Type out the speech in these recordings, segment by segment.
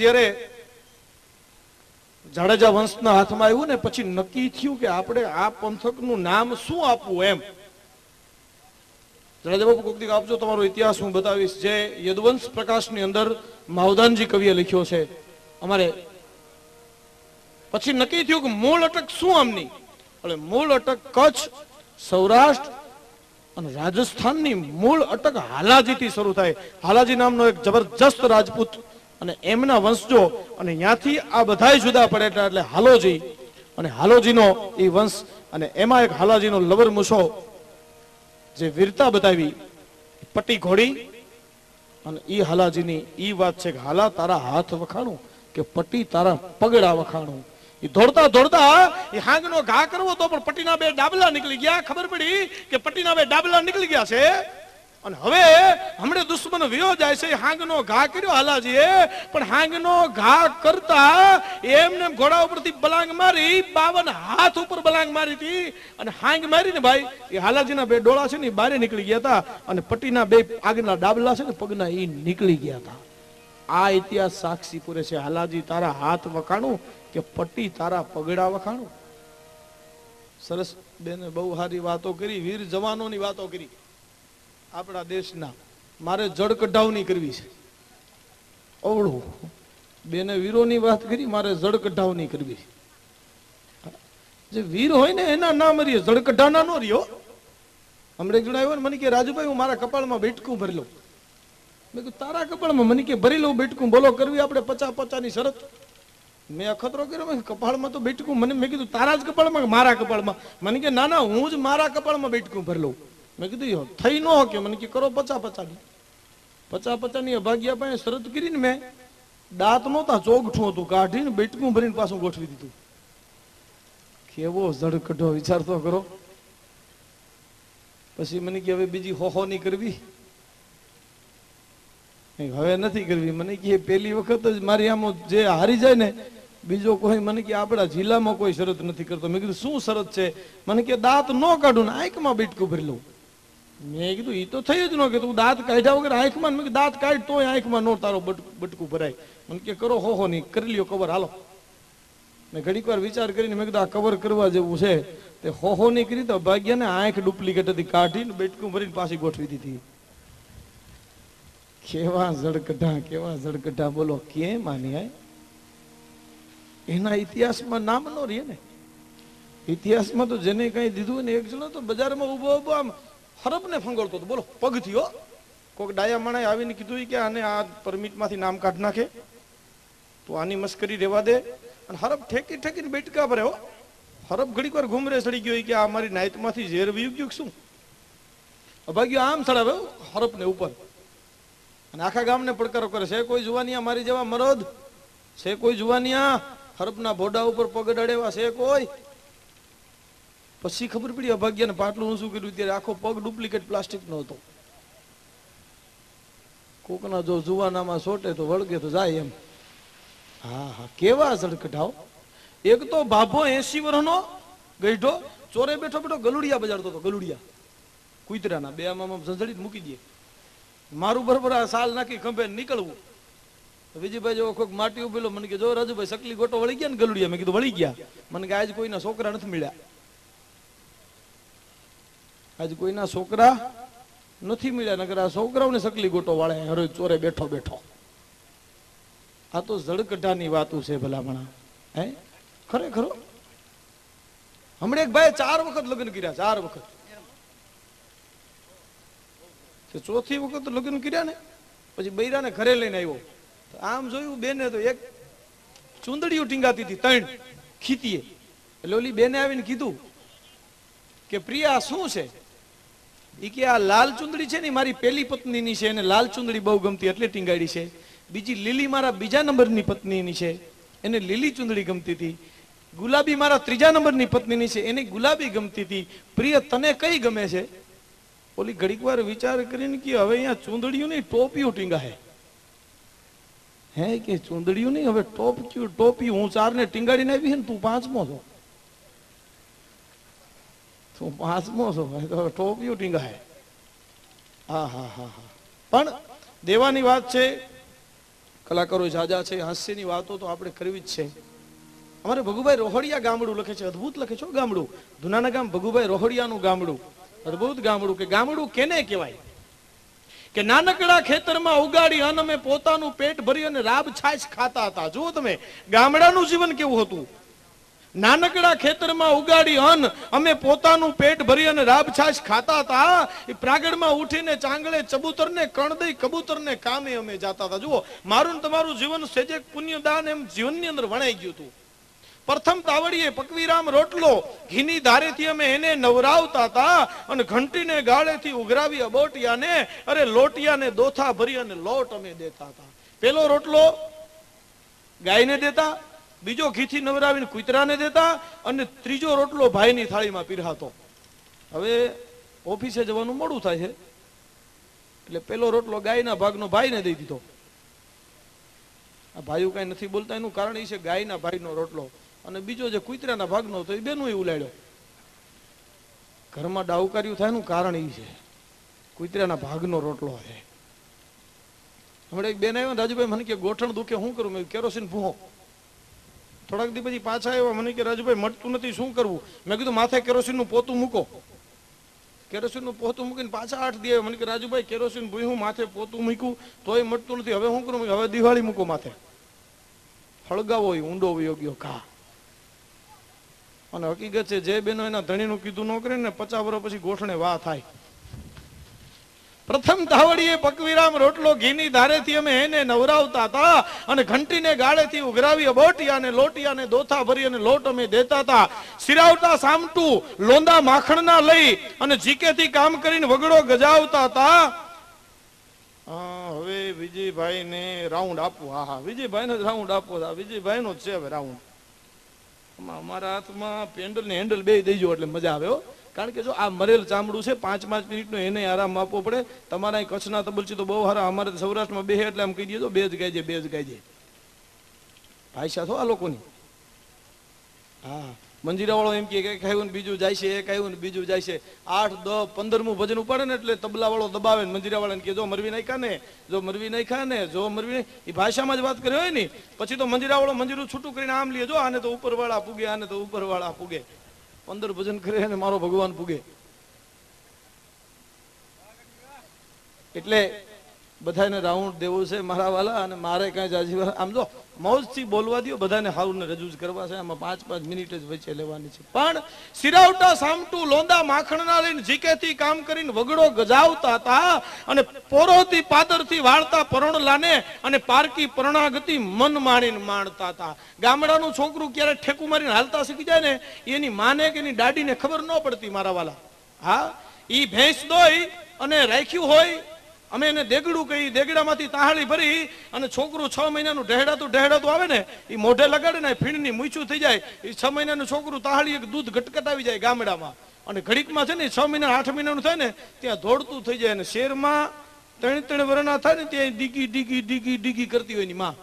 જ્યારે જાડેજા વંશના હાથમાં આવ્યું ને, પછી નક્કી થયું કે આપણે આ પંથકનું નામ શું આપવું એમ. જાડેજા બાપુ કોકદીક આપજો, તમારો ઇતિહાસ હું બતાવીશ. જે યદુવંશ પ્રકાશની અંદર માવદાનજી કવિએ લખ્યો છે, અમારે. પછી નક્કી થયું કે મૂળ અટક શું આમની? એટલે મૂળ અટક કચ્છ, સૌરાષ્ટ્ર અને રાજસ્થાનની મૂળ અટક હાલાજીથી શરૂ થાય. હાલાજી નામનો એક જબરજસ્ત રાજપૂત અને એમના વંશજો, અને ત્યાંથી આ બધાય જુદા પડે એટલે હાલોજી. અને હાલોજીનો એ વંશ, અને એમાં એક હાલાજીનો લવર મૂછો, જે વીરતા બતાવી, પટ્ટી ઘોડી, અને ઈ હાલાજીની ઈ વાત છે કે, હાલા, તારા હાથ વખાણું કે પટ્ટી તારા પગડા વખાણું? એ દોડતા દોડતા એ હાંગનો ઘા કરવો તો પણ પટ્ટીના બે ડાબલા નીકળી ગયા. ખબર પડી કે પટ્ટીના બે ડાબલા નીકળી ગયા છે? અને હવે હમણે દુશ્મન વ્યો જાય છે હાંગનો ઘા કર્યો હાલાજીએ. પણ હાંગનો ઘા કરતા એમને એમ ઘોડા ઉપરથી બલાંગ મારી, બાવન હાથ ઉપર બલાંગ મારી હતી. અને હાંગ મારી ને ભાઈ, એ હાલાજીના બે ડોળા છે ને બારે નીકળી ગયા હતા. અને પટ્ટીના બે આગના ડાબલા છે ને, પગના એ નીકળી ગયા હતા. આ ઇતિહાસ સાક્ષી પૂરે છે. હાલાજી, તારા હાથ વખાણું કે પટ્ટી તારા પગડા વખાણું? સરસ બેને બહુ સારી વાતો કરી, વીર જવાનોની વાતો કરી. આપણા દેશના મારે જળ કઢાવની કરવી છે. અવળું. બેને વીરોની વાત કરી, મારે જળ કઢાવની કરવી છે. જે વીર હોય ને, એના નામ રહીએ જળ કઢાના નો રહ્યો. હમણાં એક જણા આવ્યો ને, મને કે, રાજુભાઈ, હું મારા કપાળમાં બેટકું ભરી લઉં. મેં કીધું, તારા કપાળમાં? મને કે, ભરી લઉં બેટકું. બોલો, કરવી આપણે પચા પચાની શરત. મેં અખતરો કર્યો કપાળમાં તો બેટકું. મને, મેં કીધું, તારા જ કપાળમાં મારા કપાળમાં? મને કે, ના ના, હું જ મારા કપાળમાં બેટકું ભરી લઉં. મેં કીધું થઈ ન કે મને કે, કરો પચા પચાની પચા પચાની અભાગ્યા પાસે શરત કરીને મેં દાંત નહોતા ચોગઠું હતું. કાઢીને બેટકું ભરીને પાછું ગોઠવી દીધું. કેવો જડ કઢો વિચાર તો કરો. પછી મને કે હવે બીજી હોહો ની કરવી. નહીં, હવે નથી કરવી. મને કે પેલી વખત જ મારી આમ જે હારી જાય ને બીજો કોઈ મને કે આપણા જિલ્લામાં કોઈ શરત નથી કરતો. મેં કીધું શું શરત છે? મને કે દાંત ન કાઢું ને આંખમાં બેટકું ભરી લઉં. મેં કીધું એ તો થઈ જ ન કે તું દાંત કાઢ્યા વગર આંખમાં? મેં દાંત કાઢ તો આંખમાં નો તારો બટકું ભરાય. મને કે, કરો, હો હો, નહીં, કરી લ્યો કવર હાલો. મેં ઘડીક વાર વિચાર કરીને મેં કીધું, આ કવર કરવા જેવું છે. તે હો હો, નહીં કરી તો ભાગ્યને આંખ ડુપ્લિકેટ હતી કાઢીને બેટકું ભરીને પાછી ગોઠવી દીધી. કેવા જડકઢા કેવા ઝડકઢા બોલો, કેમ આની આય એના ઇતિહાસમાં નામ નો રહે ને. ઇતિહાસમાં તો જેને કઈ દીધું ને, એક જણો તો બજારમાં ઊભો ઊભો આમ હરબને ફંગોળતો હતો બોલો, પગ થયો. કોઈક ડાયા માણે આવીને કીધું કે આને આ પરમિટમાંથી નામ કાઢ નાખે. તો આની મસ્કરી રહેવા દે. અને હરબ ઠેકી ઠેકીને બેટકા ભરે હો. હરબ ઘડીક વાર ઘૂમરે સડી ગયો કે આ મારી નાયતમાંથી ઝેર વી ગયું શું? અભાગ્યો આમ સડાવ્યો હરપને ઉપર. અને આખા ગામને પડકારો કરે. છે કોઈ જુવાનિયા મારી જેવા મરદ? છે કોઈ જુવાનિયા? હરપના ભોડા ઉપર પગ અડાડેવા છે કોઈ? પછી ખબર પડી, અભાગ્યને પાટલું શું કર્યું, ત્યારે આખો પગ ડુપ્લિકેટ પ્લાસ્ટિક નો હતો. કોકના જો જુવાનામાં સોટે તો વળગે તો જાય એમ. હા હા, કેવા ઝડકઢાવ એક તો ભાભો એસી વર્ષનો ગઈઢો ચોરે બેઠો બેઠો ગલુડિયા બજાડતો હતો, ગલુડિયા. કુતરાના, બે આમ ઝંઝડી મૂકી દે. મારું બરોબર આ સાલ નાખી ખંભે નીકળવું. વિજયભાઈ જો કોઈક માટી ઉભેલો, મને કે જો રાજુભાઈ સકલી ગોટો વળી ગયા ને ગલુડિયા મેં કીધું, વળી ગયા. મને કે આજ કોઈના છોકરા નથી મળ્યા. આજ કોઈના છોકરા નથી મળ્યા, નકર આ છોકરાઓને સકલી ગોટો વાળે હરોજ ચોરે બેઠો બેઠો. આ તો જળકઢાની વાતું છે ભલામણા. હે? ખરેખરો હમણાં એક ભાઈ ચાર વખત લગ્ન કર્યા, ચાર વખત. ચોથી વખત લગ્ન કર્યા ને, પછી બૈરાને ઘરે લઈને આવ્યો. આમ જોયું બેને તો એક ચુંદડીઓ ટીંગાતી હતી, ત્રણ ખીતીએ. એટલે ઓલી બેને આવીને કીધું કે, પ્રિયા, શું છે? ઈ કે આ લાલ ચુંદડી છે ને મારી પેલી પત્નીની છે અને લાલ ચુંદડી બહુ ગમતી એટલે ટીંગાડી છે. બીજી લીલી મારા બીજા નંબરની પત્નીની છે. એને લીલી ચુંદડી ગમતી હતી. ગુલાબી મારા ત્રીજા નંબરની પત્નીની છે. એને ગુલાબી ગમતી હતી. પ્રિય, તને કઈ ગમે છે? ઓલી ઘડીક વાર વિચાર કરીને કે હવે અહીંયા ચુંદડીયું નહીં, ટોપીઓ ટીંગાહે. હે કે ચુંદડીયું નહીં, હવે ટોપ ટોપી હું ચારને ટીંગાડીને આવી ને તું પાંચમો છો? તું પાંચમો હવે ટોપિયું ટીંગાય હા હા હા હા. પણ દેવાની વાત છે, કલાકારો જાજા છે, હાસ્યની વાતો તો આપણે કરવી જ છે. અમારે ભગુભાઈ રોહડિયા ગામડું લખે છે, અદ્ભુત લખે છે ગામડું. ધુનાના ગામ ભગુભાઈ રોહડિયાનું ગામડું. અદ્ભુત ગામડું કે ગામડું કેને કહેવાય? કે નાનકડા ખેતરમાં ઉગાડી અને અમે પોતાનું પેટ ભરી અને રાબ છાશ ખાતા હતા. જુઓ તમે, ગામડાનું જીવન કેવું હતું? નાનકડા ખેતરમાં ઉગાડી અન્ન અમે પોતાનું પેટ ભરી અને રાબછાશ ખાતા હતા. એ પ્રાગડમાં ઉઠીને ચાંગળે ચબૂતરને કણ દઈ કબૂતરને કામે અમે જાતા હતા. જુઓ, મારું તમારું જીવન સેજે પુણ્યદાન એમ જીવનની અંદર વણાઈ ગયું હતું. પ્રથમ તાવડીએ પકવીરામ રોટલો ઘીની ધારેથી અમે એને નવરાવતા હતા અને ઘંટીને ગાળેથી ઉઘરાવી અબોટિયાને, અરે લોટિયાને દોથા ભરી અને લોટ અમે દેતા હતા. પેલો રોટલો ગાયને દેતા બીજો ઘીથી નવરાવીને કૂતરાને દેતા અને ત્રીજો રોટલો ભાઈની થાળીમાં પીરહાતો. હવે ઓફિસે જવાનું મોડું થાય છે. એટલે પેલો રોટલો ગાયના ભાગનો ભાઈને દઈ દીધો. આ ભાઈઓ કઈ નથી બોલતા, એનું કારણ એ છે ગાયના ભાઈનો રોટલો. અને બીજો જે કૂતરાના ભાગનો હતો એ બેનું ઉલાડ્યો ઘરમાં ડાઉકાર્યું થાય એનું કારણ એ છે. કૂતરાના ભાગનો રોટલો છે. હમણાં એક બેન આવ્યો રાજુભાઈ, મને કે ગોઠણ દુખે શું કરું? મેં કેરોસીન ભૂહો. થોડાક દી પછી પાછા આવ્યા. મને કે, રાજુભાઈ, મટતું નથી, શું કરવું? મેં કીધું, માથે કેરોસીનનું પોતું મૂકો. કેરોસીનનું પોતું મૂકીને પાછા આઠ દી મને કે, રાજુભાઈ, કેરોસીન ભૂયું માથે પોતું મૂક્યું, તોય મટતું નથી. હવે શું કરું? હવે દિવાળી મૂકો માથે. હળગાવો ઊંડો યોગ્ય ઘા. અને હકીકત છે, જે બેનો એના ધણીનું કીધું ન કરે ને, પચાસ વર્ષ પછી ગોઠણે વાહ થાય. પ્રથમ ધાવડીએ પકવીરામ રોટલો ઘીની ધારેથી અમે એને નવરાવતા હતા અને ઘંટીને ગાળેથી ઉઘરાવી અબોટિયા ને લોટિયા ને દોથા ભરી અને લોટ અમે દેતા હતા. સિરાવતા સામટું લોંદા માખણના લઈ અને જીકેથી કામ કરીને વગડો ગજાવતા હતા. હવે વિજયભાઈ ને રાઉન્ડ આપવું હા હા વિજયભાઈ ને રાઉન્ડ આપવો છે. આ વિજયભાઈ નો જ છે હવે રાઉન્ડ. અમારા હાથમાં પેન્ડલ ને હેન્ડલ બે દેજો એટલે મજા આવે હો. કારણ કે જો આ મરેલ ચામડું છે, પાંચ પાંચ મિનિટનો એને આરામ આપવો પડે. તમારા કચ્છના તબલચી તો બહુ સારા. અમારે સૌરાષ્ટ્રમાં બે એટલે આમ કહી દેજો બે જ ગાયજે બે જ ગાયજે ભાષા થો આ લોકોની. હા. મંજીરાવાળો એમ કે આવ્યું ને બીજું જાય છે, એક આવ્યું ને બીજું જાય છે. આઠ, દસ, પંદરમું ભજન ઉપાડે ને એટલે તબલાવાળો દબાવે ને મંજીરાવાળાને કે જો મરવી નાખ્યા ને, જો મરવી નાખ્યા ને, જો મરવી એ ભાષામાં જ વાત કરી હોય ને. પછી તો મંજીરાવાળો મંજીરું છૂટું કરીને આમ લે, જો આને તો ઉપરવાળા પૂગે, આને તો ઉપરવાળા પૂગે. પંદર ભજન કરે અને મારો ભગવાન પૂગે એટલે બધાને રાઉન્ડ દેવું છે મારા વાલા અને મારે કાંઈ જાજી આમ જો. મોજથી બોલવા દો બધાને હારુને રજૂ કરવા છે. આમાં પાંચ પાંચ મિનિટ જ વચ્ચે લેવાની છે. પણ સિરાવટા સામટું લોંદા માખણના લઈને જીકેથી કામ કરીને વગડો ગજાવતા હતા અને પોરોથી પાદરથી વાળતા પરણલાને અને પારકી પરણાગતિ મન માણીને માણતા હતા. ગામડાનું છોકરું ક્યારે ઠેકું મારીને હાલતા શીખી જાય ને, એની માને કે એની દાડીને ખબર ન પડતી મારા વાલા. હા? ઈ ભેંસ દોઈ અને રાખ્યું હોય અમે એને દેગડું કહી, દેગડામાંથી તાહાળી ભરી અને છોકરું છ મહિનાનું ઢહેડાતું ઢહેડાતું આવે ને એ મોઢે લગાડે ને ફીણની મૂછું થઈ જાય. એ છ મહિનાનું છોકરું તાહાળી એક દૂધ ઘટકટાવી જાય ગામડામાં. અને ઘડીકમાં છે ને છ મહિના, આઠ મહિનાનું થાય ને, ત્યાં દોડતું થઈ જાય અને શેરમાં ત્રણ ત્રણ વરના થાય ને, ત્યાં ડીગી ડીગી ડીગી ડીગી કરતી હોયની માં.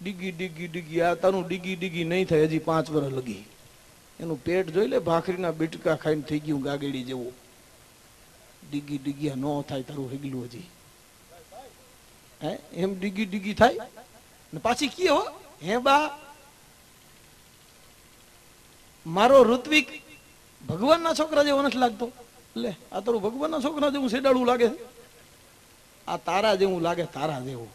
ડીગી ડીગી ડીગી, આ તારું ડીગી ડીગી નહીં થાય, હજી પાંચ વર્ષ લગી. એનું પેટ જોઈ લે, ભાખરીના બીટકા ખાઈને થઈ ગયું ગાગેડી જેવું. ડીગી ડીગી ન થાય તારું હેગલું હજી. હે? એમ ડીગી ડીગી થાય? ને પાછી કી હો. બા, મારો ઋત્વિક ભગવાનના છોકરા જેવો નથી લાગતો. લે, આ તારું ભગવાનના છોકરા જેવું સેડાળું લાગે આ તારા જેવું લાગે, તારા જેવું.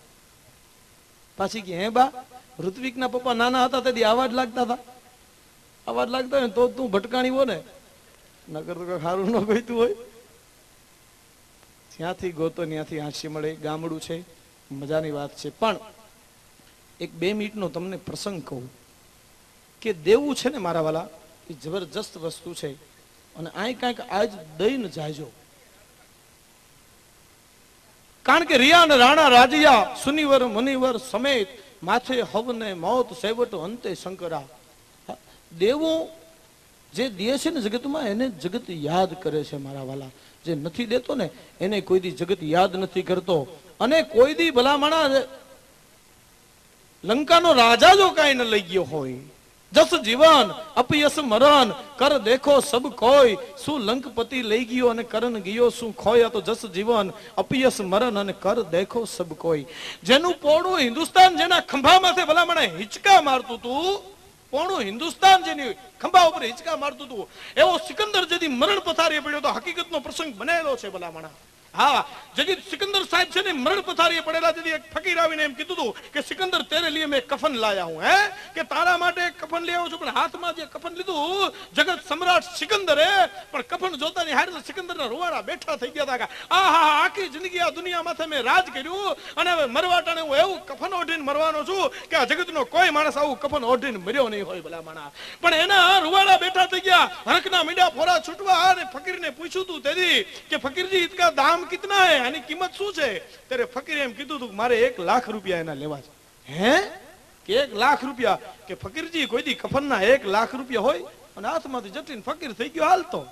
પાછી કે હે બા, ઋત્વિકના પપ્પા નાના હતા તેથી આવા જ લાગતા હતા. આવા જ લાગતા હોય તો તું ભટકાણી હો ને. નગર તો સારું ન ગઈતું હોય. જ્યાંથી ગોતો ત્યાંથી હાંસી મળે, ગામડું છે, મજાની વાત છે. પણ એક બે મિનિટનો તમને પ્રસંગ કહું કે દેવું છે ને મારા વાલા, એ જબરજસ્ત વસ્તુ છે. અને અહીં કાંઈક આજ દઈને જાયજો. કારણ કે રિયા અને રાણા રાજિયા, સુનિવર, મુનિવર સમેત માથે હવને મોત, સેવટ, અંતે શંકરા. દેવું જે દે છે ને જગતમાં, એને જગત યાદ કરે છે મારા વાલા. જે નથી દેતો ને, એને કોઈ દી જગત યાદ નથી કરતો. અને કોઈ દી ભલામણા લંકાનો રાજા જો કાંઈ લઈ ગયો હોય. જસ જીવન, અપયસ મરણ, કર દેખો સબ કોઈ. શું લંકપતિ લઈ ગયો અને કરણ ગયો, શું ખોય તો જસ જીવન, અપયસ મરણ અને કર દેખો સબ કોઈ. જેનું પોડું હિન્દુસ્તાન જેના ખંભામાંથી માથે ભલામણે હિચકા મારતું તું પોણું હિન્દુસ્તાન જેની ખંભા ઉપર હિંચકા મારતું હતું. એવો સિકંદર જેથી મરણ પથારીએ પડ્યો તો હકીકતનો પ્રસંગ બનેલો છે ભલામણા. હા સિકંદર સાહેબ છે ને મરણ પથારીએ પડેલા જેથી એક ફકીર આવીને એમ કીધું હતું કે, સિકંદર, તેરે લીએ મેં કફન લાયા હું, હે? કે તારા માટે કફન લઈ આવ્યો છું, પણ હાથમાં જે કફન લીધું, જગત સમ્રાટ સિકંદરે, પણ કફન જોતાની હારે સિકંદરના રૂવાડા બેઠા થઈ ગયા હતા આ હા આખી જિંદગી આ દુનિયા માથે મેં રાજ કર્યું અને હવે મરવાટાને હું એવું કફન ઓઢીને મરવાનો છું કે આ જગતનો કોઈ માણસ આવું કફન ઓઢીને મર્યો નહીં હોય, ભલા માણા પણ એના રૂવાડા બેઠા થઈ ગયા હરકના મીડા ફોરા છૂટવા અને ફકીરને પૂછ્યું તું તેથી કે, ફકીરજી ઇતકા દામ કિતના હે? આની કિંમત શું છે? ત્યારે ફકીરે એમ કીધું તું મારે એક લાખ રૂપિયા એના લેવા છે. હે? કે એક લાખ રૂપિયા? કે ફકીરજી કોઈ દી કફનના એક લાખ રૂપિયા હોય અને હાથમાંથી જટીન ફકીર થઈ ગયો હાલતો.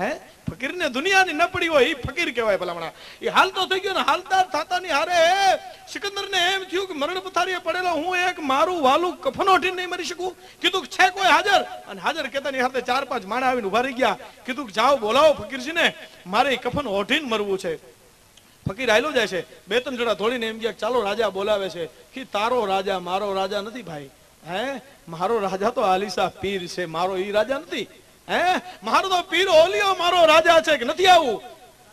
હે? ફકીરને દુનિયાની ન પડી હોય એ ફકીર કહેવાય ભલામણા. એ હાલતો થઈ ગયો ને હાલતા થતાની હારે સિકંદરને એમ થયું કે મરણ પથારીએ પડેલો, હું એક મારું વાલું કફન ઓઢીને નહીં મરી શકું. કીધું છે કોઈ હાજર? અને હાજર કહેતાની હાથે ચાર પાંચ માણા આવીને ઊભા રહી ગયા. કીધું જાઓ, બોલાવો ફકીરજીને. મારે કફન ઓઢીને મરવું છે. ફકીર આયલો જાય છે. બે ત્રણ જણા ધોળીને એમ ગયા ચાલો રાજા બોલાવે છે. કે તારો રાજા મારો રાજા નથી ભાઈ. હે? મારો રાજા તો આલિસા પીર છે. મારો એ રાજા નથી. હે? મારો તો પીર ઓલિયો, મારો રાજા છે કે નથી આવું?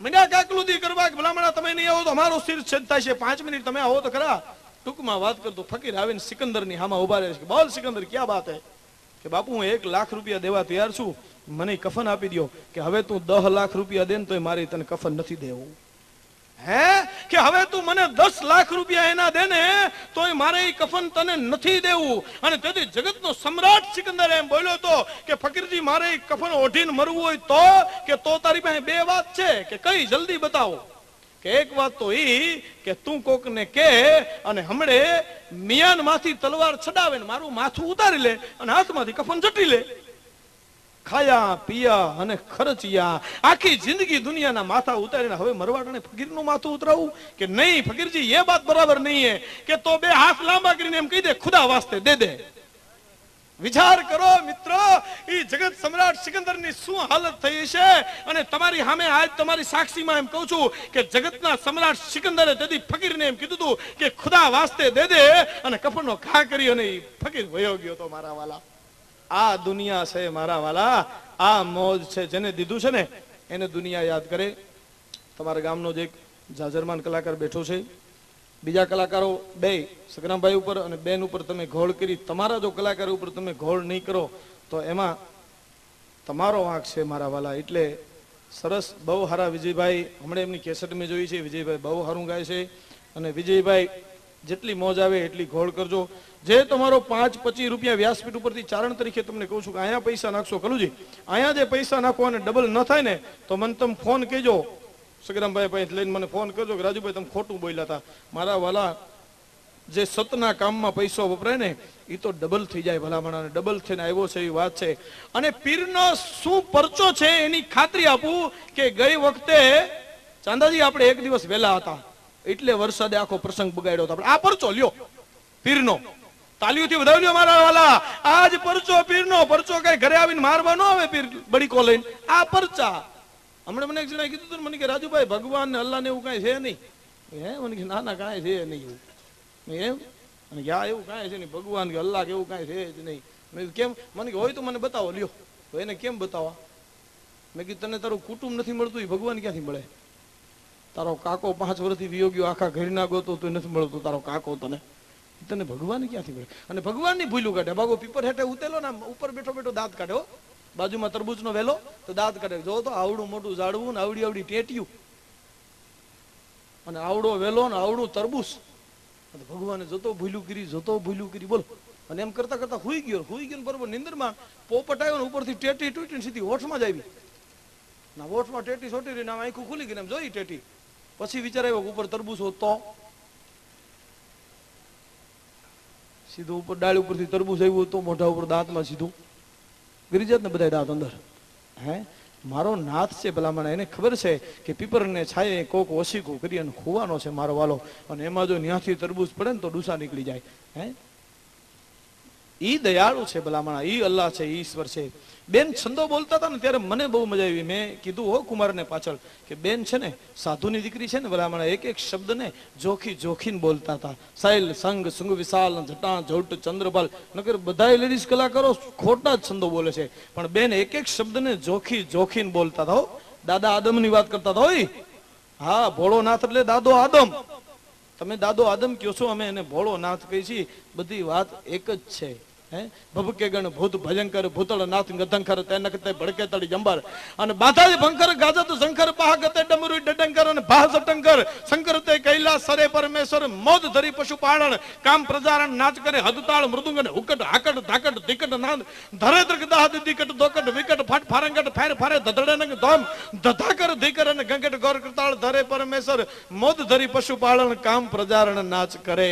મીંડા કાકલુદી કરવા કે ભલામણા તમે નહીં આવો તો અમારો શિર છેદ છે. પાંચ મિનિટ તમે આવો તો ખરા. ટૂંકમાં વાત કરતો ફકીર આવીને સિકંદરની હામાં ઊભા રહે છે. બોલ સિકંદર, ક્યાં વાત હે? કે બાપુ, હું એક લાખ રૂપિયા દેવા તૈયાર છું. મને કફન આપી દ્યો. કે હવે તું દહ લાખ રૂપિયા દે ને તોય મારી તને કફન નથી દેવું. હે? કે હવે તું મને દસ લાખ રૂપિયા એના દે ને, તોય મારે એ કફન તને નથી દેવું. અને તેથી જગતનો સમ્રાટ સિકંદર એમ બોલ્યો તો કે, ફકીરજી, મારે એ કફન ઓઢીને મરવું હોય તો કે, તો તારી પાસે બે વાત છે, કે કઈ જલ્દી બતાવો? કે એક વાત તો ઈ કે, તું કોકને કે અને હમણે મિયાનમાંથી તલવાર છડાવે ને મારું માથું ઉતારી લે અને હાથમાંથી કફન જટી લે. ખાયા, પીયા અને ખર્ચિયા. આખી જિંદગી દુનિયાના માથા ઉતારીને હવે મરવાડાને ફકીરનું માથું ઉતરાવું? કે નહીં, ફકીરજી, એ વાત બરાબર નહીં હે. કે તો બે હાથ લાંબા કરીને એમ કહી દે, ખુદા વાસ્તે દે દે. વિચાર કરો મિત્રો એ જગત સમ્રાટ સિકંદરની શું હાલત થઈ છે? અને તમારી સામે આજ તમારી સાક્ષીમાં એમ કહું છું કે જગતના સમ્રાટ સિકંદરે તેથી ફકીરને એમ કીધું હતું કે, ખુદા વાસ્તે દે દે. અને કફનનો ઘા કરી અને ફકીર વયો ગયો તો મારા વાલા. આ દુનિયા છે મારા વાલા, આ મોજ છે, જેને દીધું છે ને, એને દુનિયા યાદ કરે. તમારા ગામનો જ એક જાજરમાન કલાકાર બેઠો છે. બીજા કલાકારો બે સગરામભાઈ ઉપર અને બેન ઉપર તમે ઘોળ કરી, તમારા જો કલાકાર ઉપર તમે ઘોળ નહીં કરો, તો એમાં તમારો વાંક છે મારા વાલા. એટલે સરસ બહુ સારા વિજયભાઈ, હમણાં એમની કેસેટ મેં જોઈ છે, વિજયભાઈ બહુ સારું ગાય છે. અને વિજયભાઈ જેટલી મોજ આવે એટલી ઘોળ કરજો. જે તમારો પાંચ પચીસ રૂપિયા વ્યાસપીઠ ઉપરથી ચારણ તરીકે તમને કહું છું કે અહીંયા પૈસા નાખશો. કલુજી અહીંયા જે પૈસા નાખો અને ડબલ ન થાય ને, તો મને તમે ફોન કહેજો. સગરામભાઈ પાસે લઈને મને ફોન કરજો કે રાજુભાઈ, તમે ખોટું બોલ્યા હતા. મારા વાલા જે સતના કામમાં પૈસો વપરાય ને એ તો ડબલ થઈ જાય ભલામણા ડબલ થઈને આવ્યો છે એવી વાત છે. અને પીરનો શું પરચો છે એની ખાતરી આપું કે ગઈ વખતે ચાંદાજી આપણે એક દિવસ વહેલા હતા. એટલે વરસાદે આખો પ્રસંગ બગાડ્યો હતો. આ પરચો લ્યો. પીરનો. તાલીઓથી વધાવી લ્યો મારા વાલા. આજ પરચો પીરનો. પરચો કઈ ઘરે આવીને મારવા ન આવે પીર બડીકો લઈને. આ પરચા. હમણાં મને એક જણા કીધું હતું મને કે, રાજુભાઈ, ભગવાન ને અલ્લાહ ને એવું કાંઈ છે નહીં. હે મને કે, ના ના, કાંઈ છે નહીં એવું. એમ? અને યા એવું કાંઈ છે નહીં. ભગવાન કે અલ્લાહ કે એવું કાંઈ છે જ નહીં. મેં કેમ? મને કે, હોય તો મને બતાવો, લ્યો. તો એને કેમ બતાવવા? મેં કીધું, તને તારું કુટુંબ નથી મળતું એ ભગવાન ક્યાંથી મળે? તારો કાકો પાંચ વર્ષથી વિયોગ્યો આખા ઘર ના ગોતો તો નથી મળતું તારો કાકો તને. તને ભગવાન ક્યાંથી મળે? અને ભગવાનની ભૂલું કાઢે. ભાગો પીપર હેઠે ઉતેલો ને ઉપર બેઠો બેઠો દાંત કાઢ્યો બાજુમાં તરબૂચનો વેલો, તો દાંત કાઢે. જો તો આવડું મોટું ઝાડવું ને આવડી આવડી ટેટ્યું. અને આવડો વેલો ને આવડું તરબૂચ. ભગવાને જતો ભૂલ્યું કરી, જોતો ભૂલ્યું કરી, બોલો. અને એમ કરતા કરતા હુઈ ગયો હુઈ ગયો બરોબર નિંદરમાં પોપટ આવ્યો ને ઉપરથી ટેટી તૂટી ને સીધી હોઠમાં જ આવી. ના હોઠમાં ટેટી સોટી રહી આંખું ખુલી ગઈ એમ જોઈ ટેટી. પછી વિચાર આવ્યો ઉપર તરબૂચ હોત તો? સીધું ઉપર, ડાળ ઉપરથી તરબૂચ આવ્યું તો મોઢા ઉપર દાંતમાં સીધું. ગરી ને બધા દાંત અંદર. હે? મારો નાથ છે ભલામણ, એને ખબર છે કે પીપરને છાયે કોક ઓશીકું કરી અને ખોવાનો છે મારો વાલો. અને એમાં જો ન્યાથી તરબૂચ પડે ને તો ડૂસા નીકળી જાય. હે? ઈ દયાળુ છે ભલામણા, ઈ અલ્લાહ છે ઈશ્વર છે. બેન છંદો બોલતા હતા ને ત્યારે મને બહુ મજા આવી. મેં કીધું, હો કુમારને પાછળ, કે બેન છે ને, સાધુની દીકરી છે ને ભલામણા, એક એક શબ્દને જોખી જોખીને બોલતા હતા. સાઇલ સંઘ, સુંગ વિશાલ, જટા, જોટ, ચંદ્રપાલ, નકર બધા લેડીઝ કલાકારો ખોટા જ છંદો બોલે છે. પણ બેન એક એક શબ્દને જોખી જોખીને બોલતા હતા, હો. દાદા આદમની વાત કરતા હતા, હોય. હા ભોળો નાથ એટલે દાદો આદમ. તમે દાદો આદમ કયો છો, અમે એને ભોળો નાથ કહી છીએ. બધી વાત એક જ છે. ભભકે ગણ ભૂત, ભયંકર ભૂતળ નાથ ગધંકર તેનકતે ભડકે તળી જંબર અને બાધાય ભંકર, ગાજત શંકર પાહ ગતે ડમરુ ડડંકર અને ભાસ સટંકર શંકર તે કૈલાસ, સરે પરમેશ્વર, મોદ ધરી પશુ પાળણ કામ પ્રજારણ, નાચ કરે, હદતાળ મૃદુંગ અને હુકટ, હાકટ, ધાકટ દિકટ નાદ. ધરે દ્રક દાહદ દિકટ દોકટ વિકટ, ફાટ, ફારંગટ, ફેર, ફારે ધધડે નંગ ધોમ. ધધાકર, ધીકર અને ગંગટ, ગોર, કરતાળ, ધરે પરમેશ્વર, મોદ ધરી પશુ પાળણ કામ પ્રજારણ, નાચ કરે.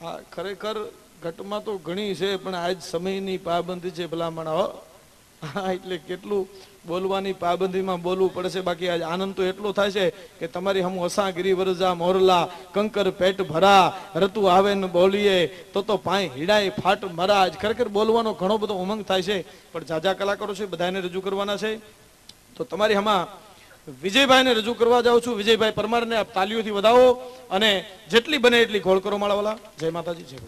આ ખરેખર ઘટમાં તો ઘણી છે, પણ આજ સમયની પાબંદી છે ભલામણ એટલે કેટલું બોલવાની પાબંદીમાં બોલવું પડશે. બાકી આજ આનંદ તો એટલો થાય છે કે તમારી હમ ઓસા ગિરિવરજા મોરલા, કંકર પેટ ભરા, રતુ આવે ને બોલીએ, તો તો પાય હીડાય ફાટ મરા. આજ ખરેખર બોલવાનો ઘણો બધો ઉમંગ થાય છે. પણ જાજા કલાકારો છે બધાને રજૂ કરવાના છે. તો તમારી હમા વિજયભાઈને રજૂ કરવા જાઉં છું. વિજયભાઈ પરમારને આપ તાલીઓથી વધાવો અને જેટલી બને એટલી ઘોળ કરો, માળાવાલા. જય માતાજી, જય